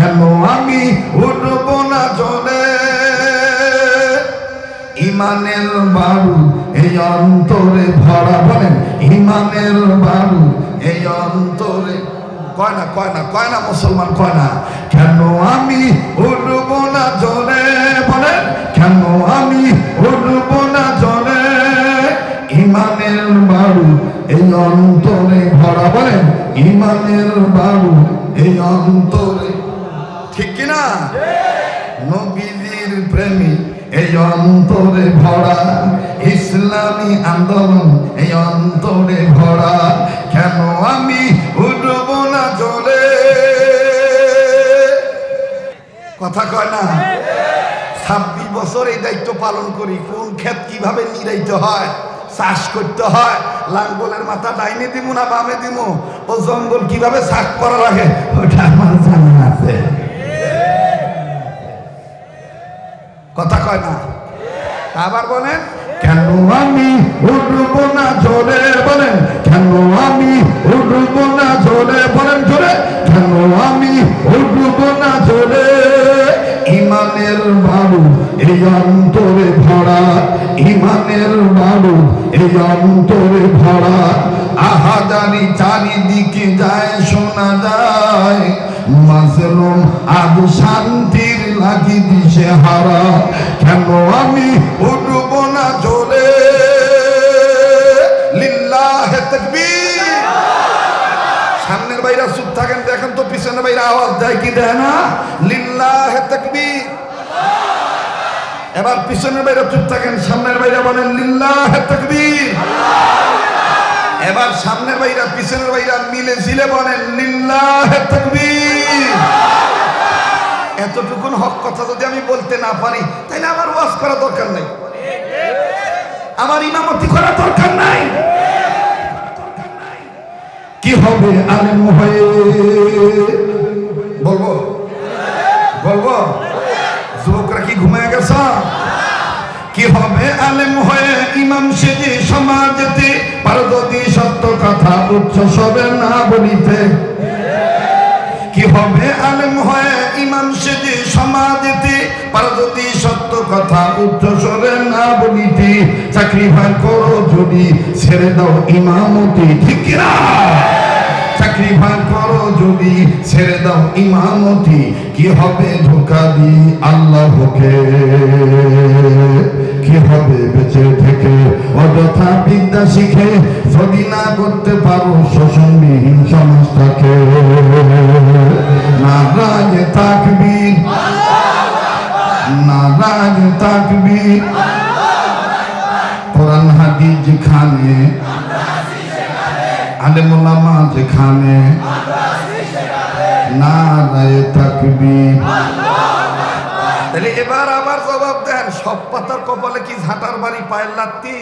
কেন আমি উঠব না জলে? ইমানের বাড়ু এই অন্তরে ভরা, বলেন, ইমানের বাড়ু এই অন্তরে। কয় না কয় না কয় না মুসলমান, কয় না। কেন আমি উঠব না জলে? বলেন, কেন আমি উঠব না জলে? ইমানের বাড়ু এই অন্তরে ভরা, বলেন, ইমানের বাড়ু এই অন্তরে। ঠিক কিনা? নবীজির প্রেমী এই অন্তরে ভরা, ইসলামী আন্দোলন এই অন্তরে ভরা, কেন আমি উঠব না জলে কথা কয় না? ছাব্বিশ বছর এই দায়িত্ব পালন করি, কোন ক্ষেত কীভাবে নিরাইতে হয়, চাষ করতে হয়, লাঙ্গলের মাথা ডাইনে দিব না বামে দিব ও জঙ্গল কীভাবে চাষ করা লাগে, ওটা আমার জানা আছে। কথা কয় না। আবার বলেন, কেন আমি উঠব না জোরে বলেন, কেন আমি উঠব না জোরে বলেন জোরে, কেন আমি উঠব না জোরে ইমানের বাড়ু এই অন্তরে ভরা, ইমানের বাড়ু এই অন্তরে ভরা। আহাদারি চারিদিকে যায়, শোনা যায় মাজলুম আজ শান্তির লাগি দিশে হারা। কেন আমি উঠব না চলে লিল্লাহ তাকবীর। সামনের বাইরা চুপ থাকেন, দেখেন তো পিছনের বাইরা আওয়াজ দেয় কি দেয় না? লিল্লাহ তাকবীর। এবার পিছনের বাইরা চুপ থাকেন, সামনের বাইরা বলেন লিল্লাহ তাকবীর। এবার সামনের বাইরা, পিছনের বাইরা মিলে ঝিলে বলেন লিল্লাহ তাকবীর। এতটুকুন হক কথা যদি আমি বলতে না পারি তাহলে আমার ওয়াজ করা দরকার নাই। আমার ইমামতি করা দরকার নাই। কি হবে আলেম হয়ে? বলব? বলব? যুবকরা কি ঘুমিয়ে গেছ? কি হবে আলেম হয়ে? ইমাম সেজে সমাজেতে পারদতি সত্য কথা উচ্চ সবে না বলিতে কি হবে আলেম হয়ে ইমাম সেজে সমাজেতে পারদতি সত্য কথা উচ্চ স্বরে না বলিতে চাকরি ভাগ করো যদি, ছেড়ে দাও ইমামতি, ঠিক না? চাকরি করো যদি, ছেড়ে দাও ইমামতি, কি হবে ধোকা দি আল্লাহকে? কি হবে বেঁচে থেকে? অযথা বিদ্যা শিখে যদি না করতে পারো শোষণবিহীন সমাজটাকে। থাকবি কোরআন, হাদিস যেখানে, আলেমুলামা যেখানে না রায় থাকবি তাহলে এবার আবার জবাব দেন, সব পাতার কপালে কি ঝাঁটার বাড়ি পায়ের লাত্তি?